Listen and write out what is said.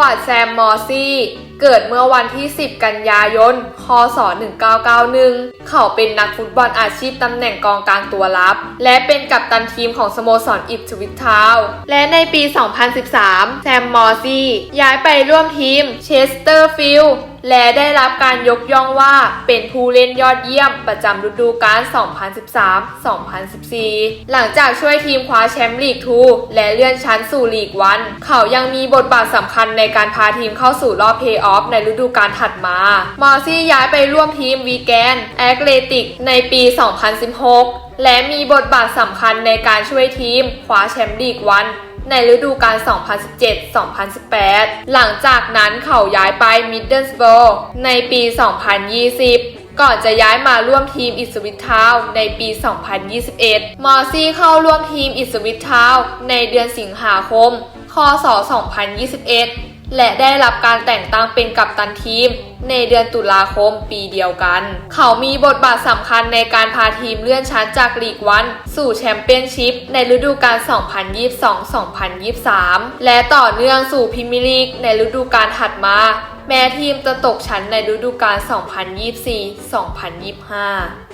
วัติแซมมอร์ซี่ เกิดเมื่อวันที่ 10 กันยายน คศ 1991 เขาเป็นนักฟุตบอลอาชีพตำแหน่งกองกลางตัวรับ และเป็นกัปตันทีมของสโมสรอิปสวิททาวและในปี 2013 แซมมอร์ซี่ ย้ายไปร่วมทีมเชสเตอร์ฟิลด์และได้รับการยกย่องว่าเป็นผู้เล่นยอดเยี่ยมประจำฤดูกาล 2013-2014 หลังจากช่วยทีมคว้าแชมป์ลีก2และเลื่อนชั้นสู่ลีก1เขายังมีบทบาทสำคัญในการพาทีมเข้าสู่รอบเพลย์ออฟในฤดูกาลถัดมา มอร์ซี่ย้ายไปร่วมทีมวีแกนแอคเลติกในปี 2016 และมีบทบาทสำคัญในการช่วยทีมคว้าแชมป์ลีก1ในฤดูกาล 2017-2018 หลังจากนั้นเขาย้ายไปมิดเดิลส b บ r ในปี 2020ก่อนจะย้ายมาร่วมทีมอิสวิททาวในปี 2021 มอร์ซี่เข้าร่วมทีมอิสวิททาวในเดือนสิงหาคม คศ 2021 และได้รับการแต่งตั้งเป็นกัปตันทีม ในเดือนตุลาคมปีเดียวกัน เขามีบทบาทสำคัญในการพาทีมเลื่อนชั้นจากลีกวัน สู่แชมเปี้ยนชิพในฤดูกาล 2022-2023 และต่อเนื่องสู่พรีเมียร์ลีกในฤดูกาลถัดมา แม้ทีมจะตกชั้นในฤดูกาล 2024-2025